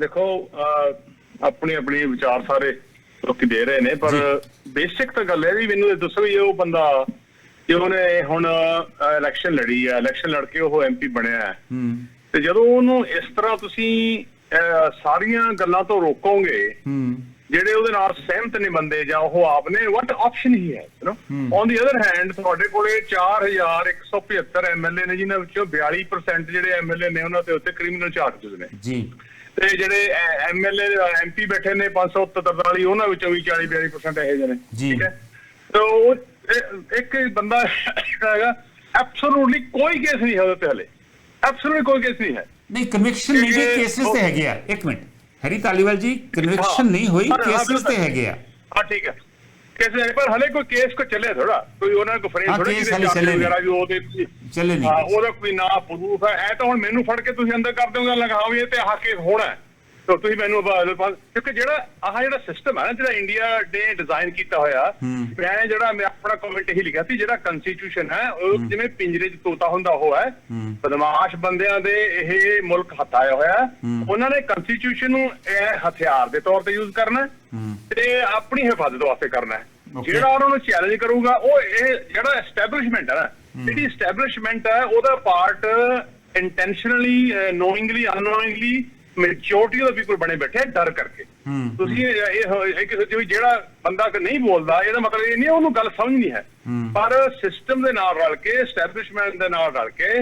ਦੇਖੋ ਆਪਣੀ ਆਪਣੀ ਵਿਚਾਰ ਸਾਰੇ ਲੋਕੀ ਦੇ ਰਹੇ ਨੇ ਪਰ ਬੇਸਿਕ ਤਾਂ ਗੱਲ ਹੈ ਵੀ ਮੈਨੂੰ ਇਹ ਦੱਸੋ ਵੀ ਉਹ ਬੰਦਾ ਜੇ ਉਹਨੇ ਹੁਣ ਇਲੈਕਸ਼ਨ ਲੜੀ ਹੈ ਇਲੈਕਸ਼ਨ ਲੜ ਕੇ ਉਹ ਐਮਪੀ ਬਣਿਆ ਹੈ। ਹੂੰ। ਤੇ ਜਦੋਂ ਉਹਨੂੰ ਇਸ ਤਰ੍ਹਾਂ ਤੁਸੀਂ ਸਾਰੀਆਂ ਗੱਲਾਂ ਤੋਂ ਰੋਕੋਗੇ ਹੂੰ। ਜਿਹੜੇ ਉਹਦੇ ਨਾਲ ਸਹਿਮਤ ਨਹੀਂ ਬੰਦੇ ਜਾਂ ਉਹ ਆਪ ਨੇ ਵਾਟ ਆਪਸ਼ਨ ਹੀ ਹੈ you know on the other hand ਤੁਹਾਡੇ ਕੋਲੇ 4175 ਐਮਐਲਏ ਨੇ ਜਿਨ੍ਹਾਂ ਵਿੱਚੋਂ 42% ਜਿਹੜੇ ਐਮਐਲਏ ਨੇ ਉਹਨਾਂ ਤੇ ਉੱਤੇ ਕ੍ਰਿਮੀਨਲ ਚਾਰਜਸ ਨੇ। ਜੀ। ਤੇ ਜਿਹੜੇ ਐਮਐਲਏ ਐਮਪੀ ਬੈਠੇ ਨੇ 577 ਵਾਲੀ ਉਹਨਾਂ ਵਿੱਚੋਂ ਵੀ 40 42% ਇਹੋ ਜਿਹੇ ਨੇ। ਜੀ। ਠੀਕ ਹੈ? ਤੇ ਉਹ ਇੱਕ ਬੰਦਾ ਹੈਗਾ ਐਬਸੋਲੂਟਲੀ ਕੋਈ ਕੇਸ ਨਹੀਂ ਹੈ ਉਹਦੇ ਤੇ ਹਲੇ। ਐਬਸੋਲੂਟਲੀ ਕੋਈ ਕੇਸ ਨਹੀਂ ਹੈ। ਨਹੀਂ ਕਨਵਿਕਸ਼ਨ ਨਹੀਂ ਦੇ ਇਹ- ਕੇਸਿਸ ਤੇ ਹੈਗੇ ਆ। ਇੱਕ ਮਿੰਟ। ਹੈਰੀ ਤਾਲੀਵਾਲ ਜੀ ਕਨਵਿਕਸ਼ਨ। ਨਹੀਂ ਹੋਈ ਕੇਸਿਸ ਤੇ। ਹੈਗੇ ਆ। ਹਾਂ ਠੀਕ ਹੈ। ਕਿਸੇ ਪਰ ਹਲੇ ਕੋਈ ਕੇਸ ਕੋ ਚੱਲੇ ਥੋੜਾ ਕੋਈ ਉਹਨਾਂ ਕੋ ਫਰੇਮ ਹਾਂ, ਥੋੜਾ case ਹਾਲੇ ਚੱਲੇ ਨਹੀਂ। ਵਗੈਰਾ ਵੀ ਉਹਦੇ ਚੱਲੇ ਨਹੀਂ ਹਾਂ case। ਉਹਦਾ ਕੋਈ ਨਾ ਪ੍ਰੂਫ ਹੈ ਇਹ ਤਾਂ ਹੁਣ ਮੈਨੂੰ ਫੜ ਕੇ ਤੁਸੀਂ ਅੰਦਰ ਕਰ ਦਿਓਗੇ ਲਗਾਓ ਵੀ ਇਹ ਤੇ ਆਹ ਕੇਸ ਹੋਣਾ ਹੈ। ਤਾਂ ਤੁਸੀਂ ਮੈਨੂੰ ਕਿਉਂਕਿ ਜਿਹੜਾ ਆਹ ਜਿਹੜਾ ਸਿਸਟਮ ਹੈ ਨਾ ਜਿਹੜਾ ਇੰਡੀਆ ਨੇ ਡਿਜ਼ਾਈਨ ਕੀਤਾ ਹੋਇਆ ਮੈਂ ਜਿਹੜਾ ਮੈਂ ਆਪਣਾ ਕਮੈਂਟ ਇਹੀ ਲਿਖਿਆ ਸੀ ਜਿਹੜਾ ਕਨਸਟੀਟਿਊਸ਼ਨ ਹੈ ਉਹ ਜਿਵੇਂ ਪਿੰਜਰੇ 'ਚ ਤੋਤਾ ਹੁੰਦਾ ਉਹ ਹੈ ਬਦਮਾਸ਼ ਬੰਦਿਆਂ ਦੇ ਇਹ ਮੁਲਕ ਹਥਾਇਆ ਹੋਇਆ ਹੈ। ਉਹਨਾਂ ਨੇ ਕਨਸਟੀਟਿਊਸ਼ਨ ਨੂੰ ਇਹ ਹਥਿਆਰ ਦੇ ਤੌਰ ਤੇ ਯੂਜ਼ ਕਰਨਾ ਹੈ ਤੇ ਆਪਣੀ ਹਿਫਾਜ਼ਤ ਵਾਸਤੇ ਕਰਨਾ ਹੈ. ਜਿਹੜਾ ਉਹਨਾਂ ਨੂੰ ਚੈਲੰਜ ਕਰੂਗਾ ਉਹ ਇਹ ਜਿਹੜਾ ਐਸਟੈਬਲਿਸ਼ਮੈਂਟ ਹੈ ਨਾ ਜਿਹੜੀ ਐਸਟੈਬਲਿਸ਼ਮੈਂਟ ਹੈ ਉਹਦਾ part intentionally knowingly unknowingly majority of people ਬਣੇ ਬੈਠੇ ਡਰ ਕਰਕੇ। ਤੁਸੀਂ ਇਹ ਇੱਕ ਜਿਹੜਾ ਬੰਦਾ ਕਿ ਨਹੀਂ ਬੋਲਦਾ ਇਹਦਾ ਮਤਲਬ ਇਹ ਨਹੀਂ ਉਹਨੂੰ ਗੱਲ ਸਮਝ ਨਹੀਂ ਹੈ। ਪਰ ਸਿਸਟਮ ਦੇ ਨਾਲ ਰਲ ਕੇ ਐਸਟੈਬਲਿਸ਼ਮੈਂਟ ਦੇ ਨਾਲ ਰਲ ਕੇ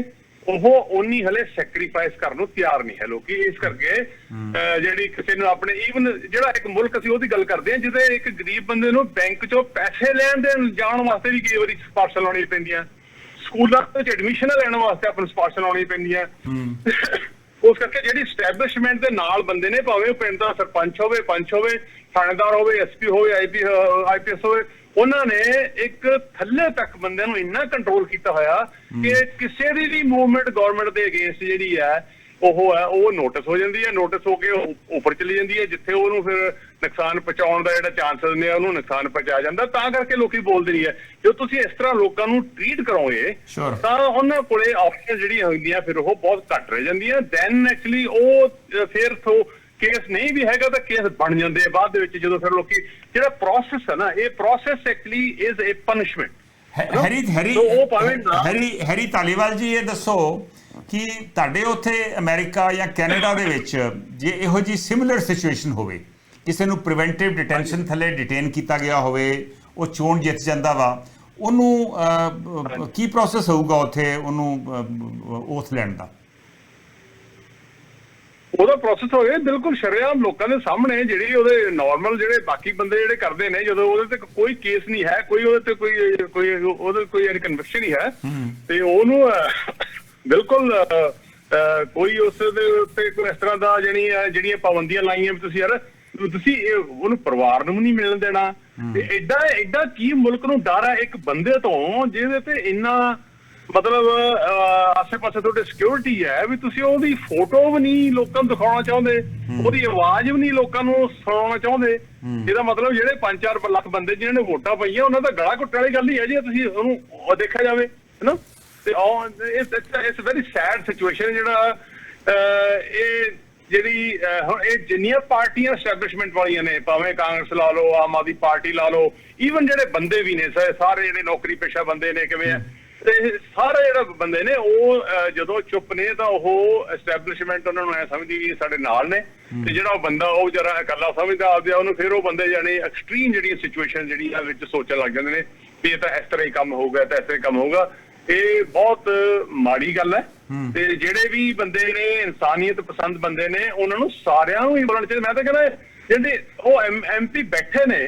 ਉਹ ਉਨੀ ਹਲੇ ਸੈਕਰੀਫਾਈਸ ਕਰਨ ਨੂੰ ਤਿਆਰ ਨਹੀਂ ਹੈ ਲੋਕੀ। ਇਸ ਕਰਕੇ ਜਿਹੜੀ ਕਿਸੇ ਨੂੰ ਆਪਣੇ ਈਵਨ ਜਿਹੜਾ ਇੱਕ ਮੁਲਕ ਅਸੀਂ ਉਹਦੀ ਗੱਲ ਕਰਦੇ ਹਾਂ ਜਿਹਦੇ ਇੱਕ ਗਰੀਬ ਬੰਦੇ ਨੂੰ ਬੈਂਕ ਚੋਂ ਪੈਸੇ ਲੈਣ ਦੇਣ ਜਾਣ ਵਾਸਤੇ ਵੀ ਕਈ ਵਾਰੀ ਸਿਫਾਰਸ਼ਾਂ ਲਾਉਣੀਆਂ ਪੈਂਦੀਆਂ। ਸਕੂਲਾਂ ਵਿੱਚ ਐਡਮਿਸ਼ਨ ਲੈਣ ਵਾਸਤੇ ਆਪਾਂ ਨੂੰ ਸਿਫਾਰਸ਼ਾਂ ਲਾਉਣੀਆਂ ਪੈਂਦੀਆਂ। ਉਸ ਕਰਕੇ ਜਿਹੜੀ ਸਟੈਬਲਿਸ਼ਮੈਂਟ ਦੇ ਨਾਲ ਬੰਦੇ ਨੇ ਭਾਵੇਂ ਉਹ ਪਿੰਡ ਦਾ ਸਰਪੰਚ ਹੋਵੇ ਪੰਚ ਹੋਵੇ ਥਾਣੇਦਾਰ ਹੋਵੇ ਐਸਪੀ ਹੋਵੇ ਆਈਪੀ ਆਈਪੀਐਸ ਹੋਵੇ ਉਹਨਾਂ ਨੇ ਇੱਕ ਥੱਲੇ ਤੱਕ ਬੰਦਿਆਂ ਨੂੰ ਇੰਨਾ ਕੰਟਰੋਲ ਕੀਤਾ ਹੋਇਆ ਕਿ ਕਿਸੇ ਦੀ ਵੀ ਮੂਵਮੈਂਟ ਗਵਰਨਮੈਂਟ ਦੇ ਅਗੇਂਸਟ ਜਿਹੜੀ ਹੈ ਉਹ ਹੈ ਉਹ ਨੋਟਿਸ ਹੋ ਜਾਂਦੀ ਹੈ ਨੋਟਿਸ ਹੋ ਕੇ ਉੱਪਰ ਚਲੀ ਜਾਂਦੀ ਹੈ ਜਿੱਥੇ ਉਹਨੂੰ ਫਿਰ ਨੁਕਸਾਨ ਪਹੁੰਚਾਉਣ ਦਾ ਜਿਹੜਾ ਚਾਂਸਸ ਨੇ ਉਹਨੂੰ ਨੁਕਸਾਨ ਪਹੁੰਚਾਇਆ ਜਾਂਦਾ। ਤਾਂ ਕਰਕੇ ਲੋਕੀ ਬੋਲਦੇ ਨਹੀਂ ਹੈ। ਜੋ ਤੁਸੀਂ ਇਸ ਤਰ੍ਹਾਂ ਲੋਕਾਂ ਨੂੰ ਟ੍ਰੀਟ ਕਰੋਗੇ Sure. ਤਾਂ ਉਹਨਾਂ ਕੋਲੇ ਆਪਸ਼ਨ ਜਿਹੜੀਆਂ ਹੁੰਦੀਆਂ ਫਿਰ ਉਹ ਬਹੁਤ ਘੱਟ ਰਹਿ ਜਾਂਦੀਆਂ। ਦੈਨ ਐਕਚੁਅਲੀ ਉਹ ਫਿਰ ਤੋਂ ਕੇਸ ਨਹੀਂ ਵੀ ਹੈਗਾ ਤਾਂ ਕੇਸ ਬਣ ਜਾਂਦੇ ਆ ਬਾਅਦ ਦੇ ਵਿੱਚ ਜਦੋਂ ਫਿਰ ਲੋਕੀ ਜਿਹੜਾ ਪ੍ਰੋਸੈਸ ਹੈ ਨਾ ਇਹ process actually is a punishment Harry Harry Harry Harry Taliwal ji ਇਹ ਦੱਸੋ ਕਿ ਤੁਹਾਡੇ ਉੱਥੇ ਅਮਰੀਕਾ ਜਾਂ ਕੈਨੇਡਾ ਦੇ ਵਿੱਚ ਜੇ ਇਹੋ ਜੀ ਸਿਮਿਲਰ ਸਿਚੁਏਸ਼ਨ ਹੋਵੇ ਕਿਸੇ ਨੂੰ ਪ੍ਰੀਵੈਂਟਿਵ ਡਿਟੈਂਸ਼ਨ ਥੱਲੇ ਡਿਟੇਨ ਕੀਤਾ ਗਿਆ ਹੋਵੇ ਉਹ ਚੋਣ ਜਿੱਤ ਜਾਂਦਾ ਵਾ ਉਹਨੂੰ ਕੀ ਪ੍ਰੋਸੈਸ ਹੋਊਗਾ ਉੱਥੇ ਉਹਨੂੰ ਓਥ ਲੈਣ ਦਾ? ਉਹਦਾ ਪ੍ਰੋਸੈਸ ਹੋ ਗਿਆ ਬਿਲਕੁਲ ਸ਼ਰੇਆਮ ਲੋਕਾਂ ਦੇ ਸਾਹਮਣੇ ਜਿਹੜੀ ਉਹਦੇ ਨਾਰਮਲ ਜਿਹੜੇ ਬਾਕੀ ਬੰਦੇ ਜਿਹੜੇ ਕਰਦੇ ਨੇ ਜਦੋਂ ਉਹਦੇ ਤੇ ਕੋਈ ਕੇਸ ਨਹੀਂ ਹੈ ਕੋਈ ਉਹਦੇ ਤੇ ਕੋਈ ਕੋਈ ਉਹਦੇ ਕੋਈ ਕਨਵਿਕਸ਼ਨ ਨਹੀਂ ਹੈ ਤੇ ਉਹਨੂੰ ਬਿਲਕੁਲ ਕੋਈ ਉਸ ਦੇ ਉੱਤੇ ਕੋਈ ਇਸ ਤਰ੍ਹਾਂ ਦਾ ਜਿਹੜੀ ਜਿਹੜੀਆਂ ਪਾਬੰਦੀਆਂ ਲਾਈਆਂ ਵੀ ਤੁਸੀਂ ਯਾਰ ਤੁਸੀਂ ਉਹਨੂੰ ਪਰਿਵਾਰ ਨੂੰ ਵੀ ਨਹੀਂ ਮਿਲਣ ਦੇਣਾ। ਤੇ ਐਡਾ ਐਡਾ ਕੀ ਮੁਲਕ ਨੂੰ ਡਰ ਹੈ ਇੱਕ ਬੰਦੇ ਤੋਂ ਜਿਹਦੇ ਤੇ ਇੰਨਾ ਮਤਲਬ ਆਸੇ-ਪਾਸੇ ਤੁਹਾਡੇ ਸਿਕਿਉਰਿਟੀ ਹੈ ਵੀ ਤੁਸੀਂ ਉਹਦੀ ਫੋਟੋ ਵੀ ਨਹੀਂ ਲੋਕਾਂ ਨੂੰ ਦਿਖਾਉਣਾ ਚਾਹੁੰਦੇ ਉਹਦੀ ਆਵਾਜ਼ ਵੀ ਨਹੀਂ ਲੋਕਾਂ ਨੂੰ ਸੁਣਾਉਣਾ ਚਾਹੁੰਦੇ। ਇਹਦਾ ਮਤਲਬ ਜਿਹੜੇ 5-4 ਲੱਖ ਬੰਦੇ ਜਿਨ੍ਹਾਂ ਨੇ ਵੋਟਾਂ ਪਈਆਂ ਉਹਨਾਂ ਦਾ ਗਲਾ ਘੁੱਟਣ ਵਾਲੀ ਗੱਲ ਹੀ ਹੈ ਜੀ ਤੁਸੀਂ ਉਹਨੂੰ ਉਹ ਦੇਖਿਆ ਜਾਵੇ ਹੈਨਾ? ਤੇ ਇਸ ਵੈਰੀ ਸੈਡ ਸਿਚੁਏਸ਼ਨ ਜਿਹੜਾ ਇਹ ਜਿਹੜੀ ਹੁਣ ਇਹ ਜਿੰਨੀਆਂ ਪਾਰਟੀਆਂ ਐਸਟੈਬਲਿਸ਼ਮੈਂਟ ਵਾਲੀਆਂ ਨੇ ਭਾਵੇਂ ਕਾਂਗਰਸ ਲਾ ਲਓ ਆਮ ਆਦਮੀ ਪਾਰਟੀ ਲਾ ਲਓ ਈਵਨ ਜਿਹੜੇ ਬੰਦੇ ਵੀ ਨੇ ਸਾਰੇ ਜਿਹੜੇ ਨੌਕਰੀ ਪੇਸ਼ਾ ਬੰਦੇ ਨੇ ਕਿਵੇਂ ਆ ਤੇ ਸਾਰੇ ਜਿਹੜੇ ਬੰਦੇ ਨੇ ਉਹ ਜਦੋਂ ਚੁੱਪ ਨੇ ਤਾਂ ਉਹ ਐਸਟੈਬਲਿਸ਼ਮੈਂਟ ਉਹਨਾਂ ਨੂੰ ਐ ਸਮਝਦੀ ਵੀ ਸਾਡੇ ਨਾਲ ਨੇ। ਤੇ ਜਿਹੜਾ ਉਹ ਬੰਦਾ ਉਹ ਜਰਾ ਇਕੱਲਾ ਸਮਝਦਾ ਆਪਦੇ ਆਪ ਨੂੰ ਫਿਰ ਉਹ ਬੰਦੇ ਜਾਨੀ ਐਕਸਟ੍ਰੀਮ ਜਿਹੜੀ ਸਿਚੁਏਸ਼ਨ ਜਿਹੜੀ ਆ ਵਿੱਚ ਸੋਚਣ ਲੱਗ ਜਾਂਦੇ ਨੇ ਵੀ ਇਹ ਤਾਂ ਇਸ ਤਰ੍ਹਾਂ ਹੀ ਕੰਮ ਹੋਊਗਾ ਤਾਂ ਇਸ ਤਰ੍ਹਾਂ ਹੀ ਕੰਮ ਹੋਊਗਾ। ਇਹ ਬਹੁਤ ਮਾੜੀ ਗੱਲ ਹੈ। ਤੇ ਜਿਹੜੇ ਵੀ ਬੰਦੇ ਨੇ ਇਨਸਾਨੀਅਤ ਪਸੰਦ ਬੰਦੇ ਨੇ ਉਹਨਾਂ ਨੂੰ ਸਾਰਿਆਂ ਨੂੰ ਹੀ ਬੋਲਣਾ ਚਾਹੀਦਾ। ਮੈਂ ਤਾਂ ਕਹਿੰਦਾ ਜਿਹੜੇ ਉਹ ਐਮਪੀ ਬੈਠੇ ਨੇ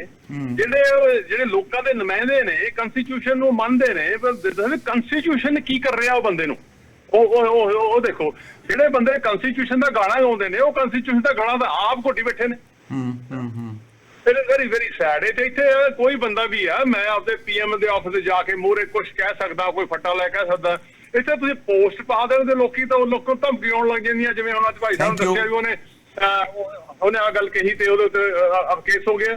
ਜਿਹੜੇ ਜਿਹੜੇ ਲੋਕਾਂ ਦੇ ਨੁਮਾਇੰਦੇ ਨੇ ਕਨਸਟੀਟਿਊਸ਼ਨ ਨੂੰ ਮੰਨਦੇ ਨੇ ਪਰ ਕਨਸਟੀਟਿਊਸ਼ਨ ਕੀ ਕਰ ਰਿਹਾ ਉਹ ਬੰਦੇ ਨੂੰ। ਉਹ ਉਹ ਉਹ ਉਹ ਦੇਖੋ ਜਿਹੜੇ ਬੰਦੇ ਕਨਸਟੀਟਿਊਸ਼ਨ ਦਾ ਗਾਣਾ ਗਾਉਂਦੇ ਨੇ ਉਹ ਕਨਸਟੀਟਿਊਸ਼ਨ ਦਾ ਗਾਣਾ ਤਾਂ ਆਪ ਘੋਟੀ ਬੈਠੇ ਨੇ। ਹੂੰ ਹੂੰ ਹੂੰ। It is very very sad ਤੇ ਇੱਥੇ ਕੋਈ ਬੰਦਾ ਵੀ ਆ ਮੈਂ ਆਪਦੇ ਪੀਐਮ ਦੇ ਆਫਿਸ ਤੇ ਜਾ ਕੇ ਮੂਹਰੇ ਕੁਝ ਕਹਿ ਸਕਦਾ ਕੋਈ ਫੱਟਾ ਲੈ ਕਹਿ ਸਕਦਾ। ਇੱਥੇ ਤੁਸੀਂ ਪੋਸਟ ਪਾ ਦੇਣ ਤੇ ਲੋਕੀ ਤਾਂ ਉਹ ਲੋਕਾਂ ਨੂੰ ਧਮਕੀ ਆਉਣ ਲੱਗ ਜਾਂਦੀਆਂ ਜਿਵੇਂ ਹੁਣ ਅੱਜ ਭਾਈ ਸਾਹਿਬ. ਦੱਸਿਆ ਵੀ ਉਹਨੇ ਉਹਨੇ ਆ ਗੱਲ ਕਹੀ ਤੇ ਉਹਦੇ ਉੱਤੇ ਕੇਸ ਹੋ ਗਿਆ।